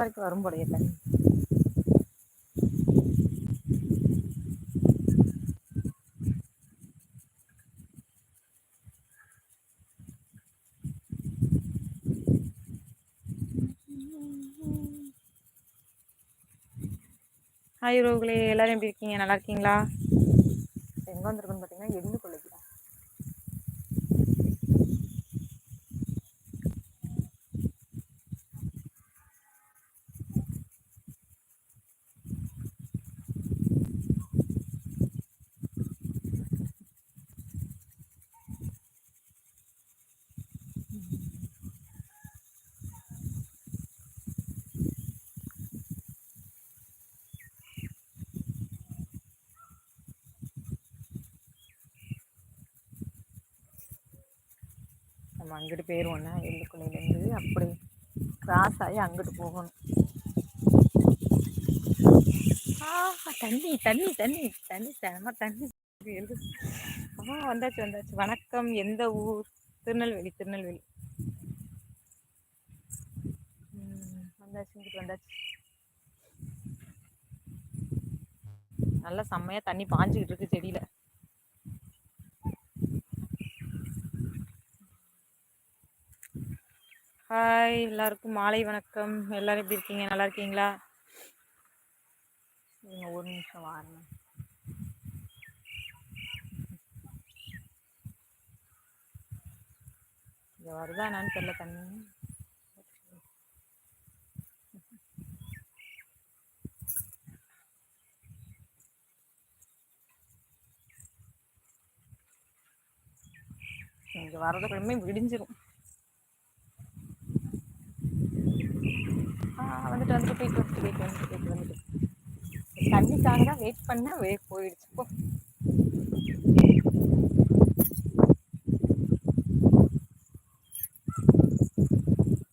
வரைக்கும் வரும் போலயே தண்ணி ஹாய் உறவுகளே எல்லாரும் எப்படி இருக்கீங்க? நல்லா இருக்கீங்களா? எங்கே வந்திருக்குன்னு பார்த்தீங்கன்னா எள்ளு நம்ம அங்கிட்டு போயிடுவோம்னா எள்ளுக்குள்ளையிலேருந்து அப்படி கிராஸ் ஆகி அங்கிட்டு போகணும். ஆ தண்ணி தண்ணி தண்ணி தண்ணி தனமாக தண்ணி. எழுது ஆ வந்தாச்சு வந்தாச்சு. வணக்கம் எந்த ஊர்? திருநெல்வேலி திருநெல்வேலி. வந்தாச்சு இங்கிட்டு வந்தாச்சு. நல்லா செம்மையாக தண்ணி பாஞ்சிக்கிட்டு இருக்கு செடியில். ஹாய் எல்லாருக்கும் மாலை வணக்கம். எல்லாரும் எப்படி இருக்கீங்க? நல்லா இருக்கீங்களா? இருங்க ஒரு நிமிஷம் வாருங்க. இங்கே வருதா என்னன்னு தெரியல தண்ணி. இங்கே வரதுக்குள்ளமே விடிஞ்சிரும் ஆ வந்துட்டு வந்துட்டு போயிட்டு வந்துட்டு போயிட்டு வந்துட்டு. தண்ணிக்காக தான் வெயிட் பண்ண வே போயிடுச்சு. போ.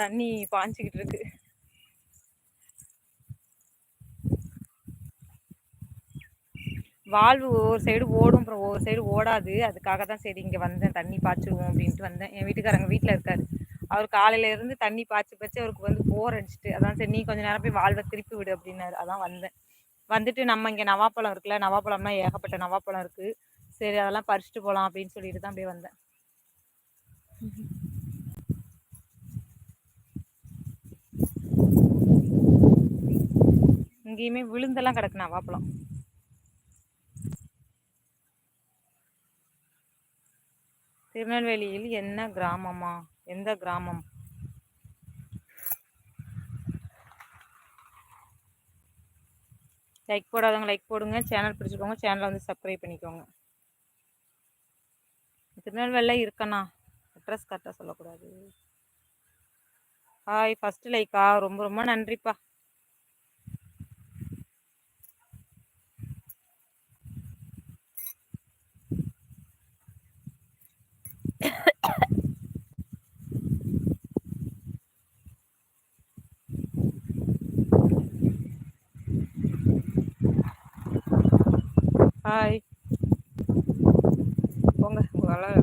தண்ணி பாஞ்சிக்கிட்டு இருக்கு. வால்வு ஒவ்வொரு சைடு ஓடும். அப்புறம் ஒவ்வொரு சைடு ஓடாது. அதுக்காக தான் சரி இங்கே வந்தேன். தண்ணி பாய்ச்சிருவோம் அப்படின்ட்டு வந்தேன். என் வீட்டுக்காரங்க வீட்டில் இருக்காரு. அவர் காலையில இருந்து தண்ணி பாய்ச்சி பாய்ச்சி அவருக்கு வந்து போர் அடிச்சிட்டு அதான் சரி நீ கொஞ்ச நேரம் போய் வாழ்வை திருப்பி விடு அப்படின்னாரு. அதான் வந்தேன். வந்துட்டு நம்ம இங்கே நவாப்பழம் இருக்குல்ல நவாப்பழம்னா ஏகப்பட்ட நவாப்பழம் இருக்கு. சரி அதெல்லாம் பறிச்சுட்டு போகலாம் அப்படின்னு சொல்லிட்டு தான் அப்படியே வந்தேன். இங்கேயுமே விழுந்தெல்லாம் கிடக்கு நவாப்பழம். திருநெல்வேலியில் என்ன கிராமமா எந்த கிராமம்? லைக் போடாதவங்க லைக் போடுங்க. சேனல் பிடிச்சிக்கோங்க. சேனலை வந்து சப்ஸ்கிரைப் பண்ணிக்கோங்க. திருநெல்வேலியில் இருக்கண்ணா. அட்ரஸ் கரெக்டாக சொல்லக்கூடாது. ஹாய் ஃபஸ்ட்டு லைக்கா ரொம்ப ரொம்ப நன்றிப்பா. ஹாய் போங்க உங்களால்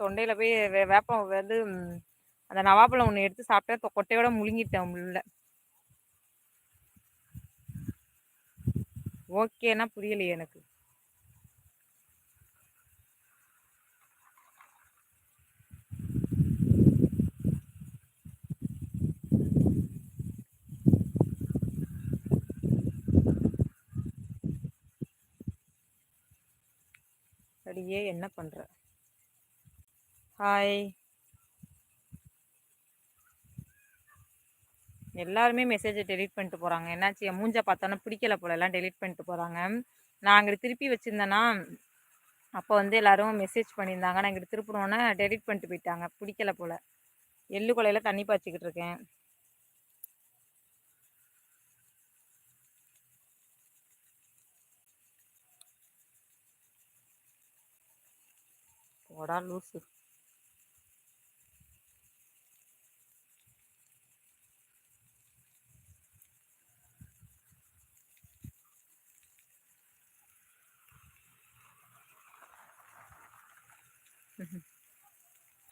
தொண்டையில் போய் வே வேப்பம் வந்து அந்த நவாப்பழம் ஒன்று எடுத்து சாப்பிட்டா கொட்டையோட முழுங்கிட்டேன் உள்ள. ஓகேன்னா புரியலையே எனக்கு. அடியே என்ன பண்ணுற ஹாய் எல்லாருமே மெசேஜை டெலிட் பண்ணிட்டு போகிறாங்க என்னாச்சு? என் மூஞ்சை பார்த்தோன்னா பிடிக்கல போல. எல்லாம் டெலிட் பண்ணிட்டு போகிறாங்க நான் அங்கிட்டு திருப்பி வச்சுருந்தேன்னா அப்போ வந்து எல்லாரும் மெசேஜ் பண்ணியிருந்தாங்க. நான் இங்கிட்டு திருப்பினோன்னே டெலிட் பண்ணிட்டு போயிட்டாங்க. பிடிக்கல போல. எள்ளு கொலையில் தண்ணி பாய்ச்சிக்கிட்டு இருக்கேன். போடா லூசு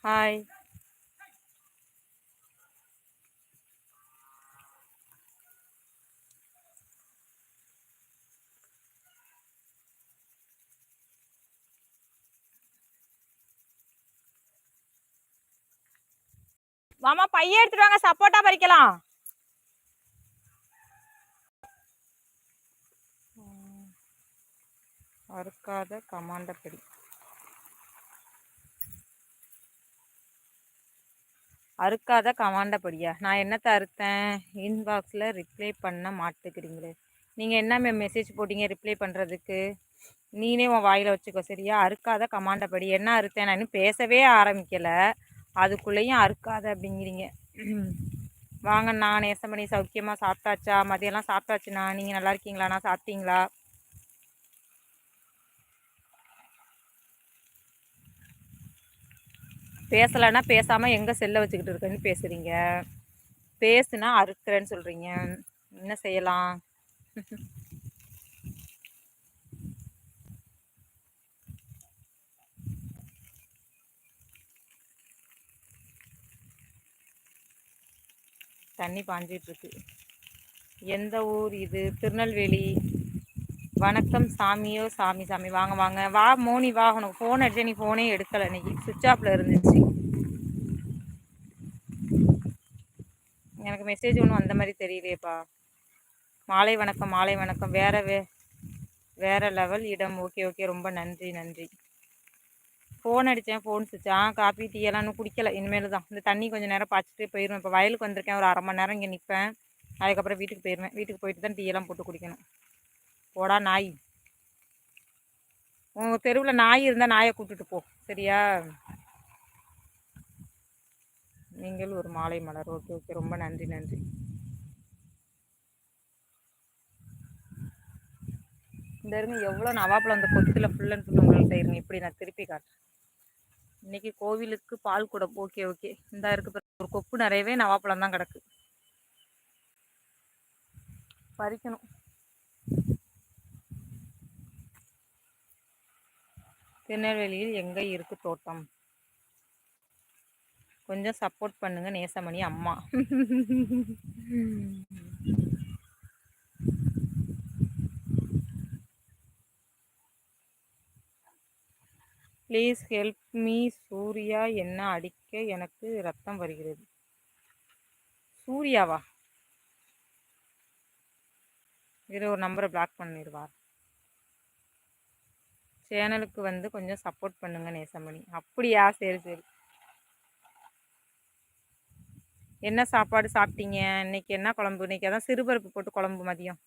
Hi. மாமா பைய எடுத்துட்டு வாங்க சப்போட்டா பறிக்கலாம். அறுக்காத கமாண்டப்படி அறுக்காத கமாண்டப்படியா நான் என்னத்தை அறுத்தேன்? இன்பாக்ஸில் ரிப்ளை பண்ண மாட்டுக்கிறீங்களே. நீங்கள் என்ன மேம் மெசேஜ் போட்டீங்க ரிப்ளை பண்ணுறதுக்கு நீனே உன் வாயில் வச்சுக்கோ சரியா? அறுக்காத கமாண்டப்படி என்ன அறுத்தேன் நான் இன்னும் பேசவே ஆரம்பிக்கலை. அதுக்குள்ளேயும் அறுக்காது அப்படிங்கிறீங்க. வாங்க நான் நேசமணி சௌக்கியமாக சாப்பிட்டாச்சா? மதியம்லாம் சாப்பிட்டாச்சுண்ணா. நீங்கள் நல்லா இருக்கீங்களாண்ணா சாப்பிட்டீங்களா? பேசலைன்னா பேசாமல் எங்கே செல்லை வச்சுக்கிட்டு இருக்கேன்னு பேசுகிறீங்க பேசுனா அறுக்கிறேன்னு சொல்கிறீங்க என்ன செய்யலாம்? தண்ணி பாஞ்சிட்ருக்கு. எந்த ஊர் இது? திருநெல்வேலி. வணக்கம் சாமியோ சாமி சாமி. வாங்க வாங்க. வா மோனி வா. உனக்கு ஃபோன் அடிச்சு நீ ஃபோனே எடுக்கலை. இன்னைக்கு சுவிட்ச் ஆஃபில் இருந்துச்சு. எனக்கு மெசேஜ் ஒன்றும் அந்த மாதிரி தெரியலையேப்பா. மாலை வணக்கம் மாலை வணக்கம். வேறு வே வேற லெவல் இடம். ஓகே ஓகே ரொம்ப நன்றி நன்றி. ஃபோன் அடித்தேன் ஃபோன் சுவிச்சா காப்பி டீ எல்லாம் இன்னும் குடிக்கல. இனிமேல் தான் இந்த தண்ணி கொஞ்சம் நேரம் பாய்ச்சிட்டு போயிடுவேன் இப்போ வயலுக்கு வந்திருக்கேன். ஒரு அரை மணி நேரம் இங்கே நிற்பேன் அதுக்கப்புறம் வீட்டுக்கு போயிடுவேன் வீட்டுக்கு போயிட்டு தான் டீ எல்லாம் போட்டு குடிக்கணும். போடா நாய். உங்கள் தெருவில் நாய் இருந்தால் நாயை கூப்பிட்டுட்டு போ. சரியா? நீங்கள் ஒரு மாலை மலர். Okay okay. ரொம்ப நன்றி நன்றி. இந்த இருங்க. எவ்வளோ நவாப்பில் அந்த கொத்தில் ஃபுல் அண்ட் ஃபுல் உங்கள்கிட்ட இருங்க. இப்படி நான் திருப்பி காட்டுறேன். இன்னைக்கு கோவிலுக்கு பால் குடம். Okay okay. இந்த இருக்கு ஒரு கொப்பு நிறையவே நவாப்பழம் தான் கிடக்கு. பறிக்கணும். திருநெல்வேலியில் எங்கே இருக்கு தோட்டம்? கொஞ்சம் சப்போர்ட் பண்ணுங்க நேசமணி அம்மா. Please help me Surya. என்ன அடிக்க எனக்கு ரத்தம் வருகிறது? சூர்யாவா? இதில் ஒரு நம்பரை பிளாக் பண்ணிடுவார் சேனலுக்கு வந்து கொஞ்சம் சப்போர்ட் பண்ணுங்க நேசமணி. அப்படியா? சரி சரி. என்ன சாப்பாடு சாப்பிட்டீங்க? இன்னைக்கு என்ன குழம்பு? இன்னைக்கு அதான் சிறுபருப்பு போட்டு குழம்பு மதியம்.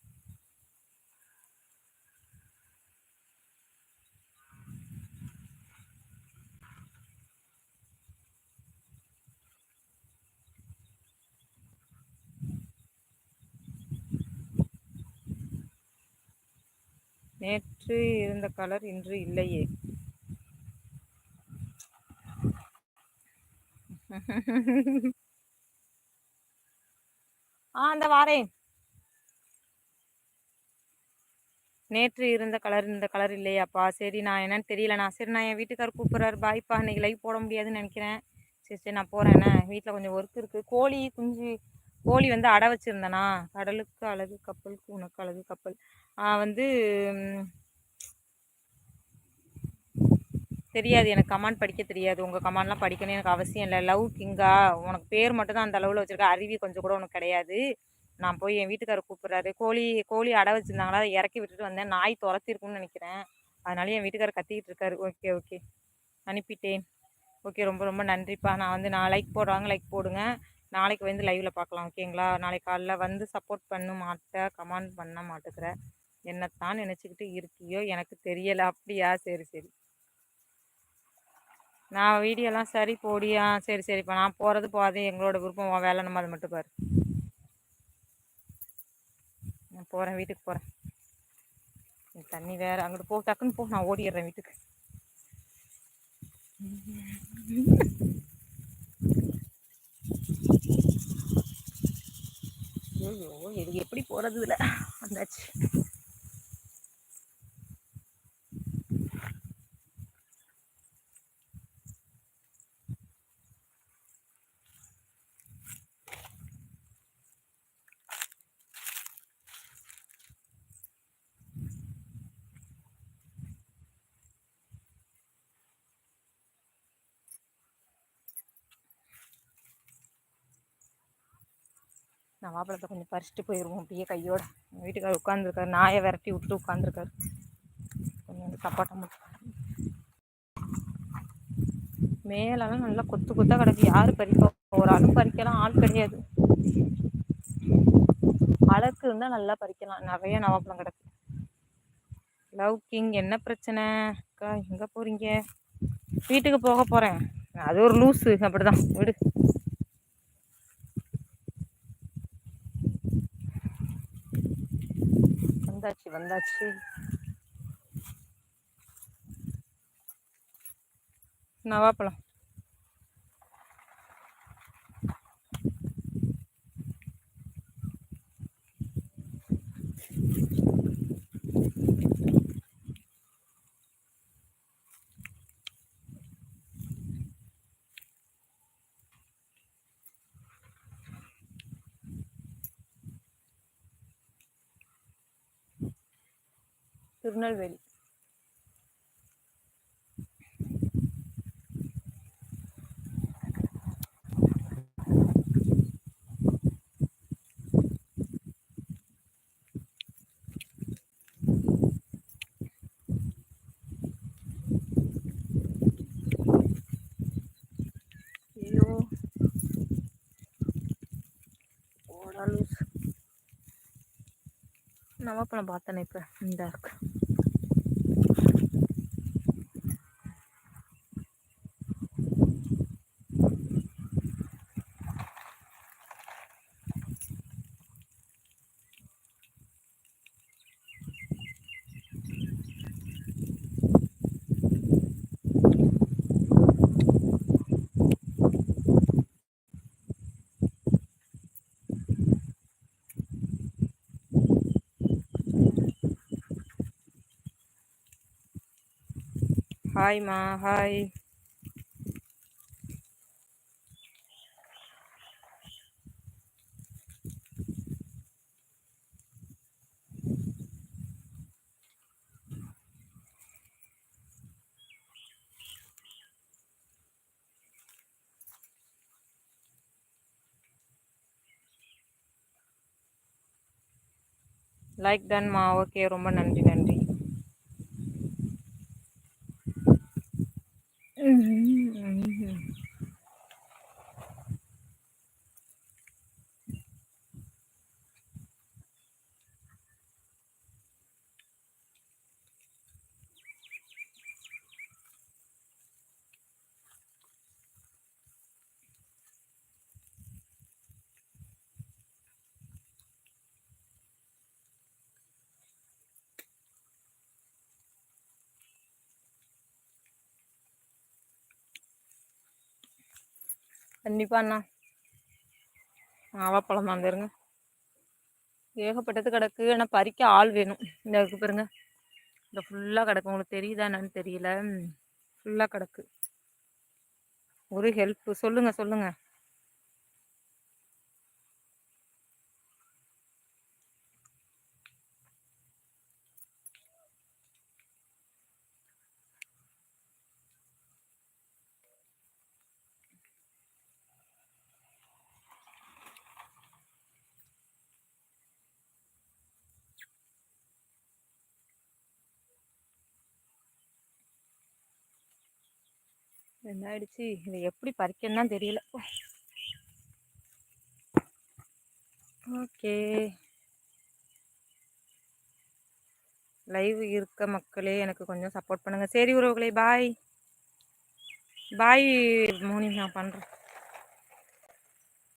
நேற்று இருந்த கலர் இன்று இல்லையே. ஆ அந்த வாரேன். நேற்று இருந்த கலர் இந்த கலர் இல்லையாப்பா. சரி நான் என்னன்னு தெரியலண்ணா சரி நான் என் வீட்டுக்கார் கூப்பிட்றாரு. பாய்ப்பா இன்னைக்கு லைவ் போட முடியாதுன்னு நினைக்கிறேன். சரி சரி நான் போகிறேன் என்ன? வீட்டில் கொஞ்சம் ஒர்க் இருக்குது கோழி குஞ்சு கோழி வந்து அடை வச்சுருந்தேனா? கடலுக்கு அழகு கப்பலுக்கு உனக்கு அழகு கப்பல். வந்து தெரியாது. எனக்கு கமாண்ட் படிக்க தெரியாது. உங்கள் கமாண்ட்லாம் படிக்கணும் எனக்கு அவசியம் இல்லை. லவ் கிங்கா? உனக்கு பேர் மட்டும் தான் அந்த அளவில் வச்சுருக்க. அருவி கொஞ்சம் கூட உனக்கு கிடையாது. நான் போய் என் வீட்டுக்காரர் கூப்பிட்றாரு. கோழி கோழி அடை வச்சுருந்தாங்களா? அதை இறக்கி விட்டுட்டு வந்தேன். நாய் துரத்திருக்கும்னு நினைக்கிறேன். அதனால என் வீட்டுக்காரர் கத்திக்கிட்டு இருக்காரு. Okay okay. அனுப்பிட்டேன். ஓகே ரொம்ப ரொம்ப நன்றிப்பா. நான் வந்து நான் லைக் போடுறாங்க லைக் போடுங்க. நாளைக்கு வந்து லைவில் பார்க்கலாம் ஓகேங்களா நாளைக்கு காலைல வந்து சப்போர்ட் பண்ண மாட்டேன் கமெண்ட் பண்ண மாட்டேங்கிற என்னத்தான் நினச்சிக்கிட்டு இருக்கியோ எனக்கு தெரியலை அப்படியா? சரி சரி. நான் வீடியோலாம் சரி போடியா சரி சரிப்பா நான் போகிறது போகாது எங்களோட விருப்பம் உன் வேலை நம்ம அதை மட்டும் பாரு. நான் போகிறேன் வீட்டுக்கு போகிறேன் தண்ணி வேறு அங்கிட்டு போ டக்குன்னு போ நான் ஓடிடுறேன் வீட்டுக்கு. ஐயோ இது எப்படி போகிறது இல்லை வந்தாச்சு. நவாப்பழத்தை கொஞ்சம் பறிச்சுட்டு போயிடுவோம் அப்படியே கையோட எங்கள் வீட்டுக்காரர் உட்காந்துருக்காரு நாயை விரட்டி விட்டுட்டு உட்காந்துருக்காரு கொஞ்சம் வந்து சப்பாட்டம் மட்டும் மேலெல்லாம் நல்லா கொத்து கொத்தாக கிடக்கு. யார் பறிப்பா? ஒரு ஆளும் பறிக்கலாம் ஆள் கிடையாது. அழகு இருந்தால் நல்லா பறிக்கலாம். நிறைய நவாப்பழம் கிடக்கு. லவ் கிங் என்ன பிரச்சனை? அக்கா எங்கே போகிறீங்க வீட்டுக்கு போக போகிறேன் அது ஒரு லூஸு அப்படிதான். விடு. வந்தாச்சு வந்தாச்சு. நவாப்பழம் திருநெல்வேலி. ஐயோ. ஓடா லூஸ் நவாப்பழம் பார்த்தேனே இப்போ. இந்த இருக்கு. ஹாய்மா ஹாய் லைக் டன்மா ஓகே ரொம்ப நன்றி நன்றி கண்டிப்பாக அண்ணா. ஆவாப்பழம் தான் ஏகப்பட்டது கிடக்கு. ஆனால் பறிக்க ஆள் வேணும். இந்த இருக்கு பாருங்க. இந்த ஃபுல்லாக கிடக்கு. உங்களுக்கு தெரியுதா என்னன்னு தெரியல. ஃபுல்லாக கிடக்கு. ஒரு ஹெல்ப்பு சொல்லுங்கள் சொல்லுங்கள் என்ன ஆயிடுச்சு இதை எப்படி பறிக்கணும்னா தெரியல. ஓகே. லைவ் இருக்க மக்களே எனக்கு கொஞ்சம் சப்போர்ட் பண்ணுங்கள் சரி உறவுகளே பாய் பாய் மோனி நான் பண்ணுறேன்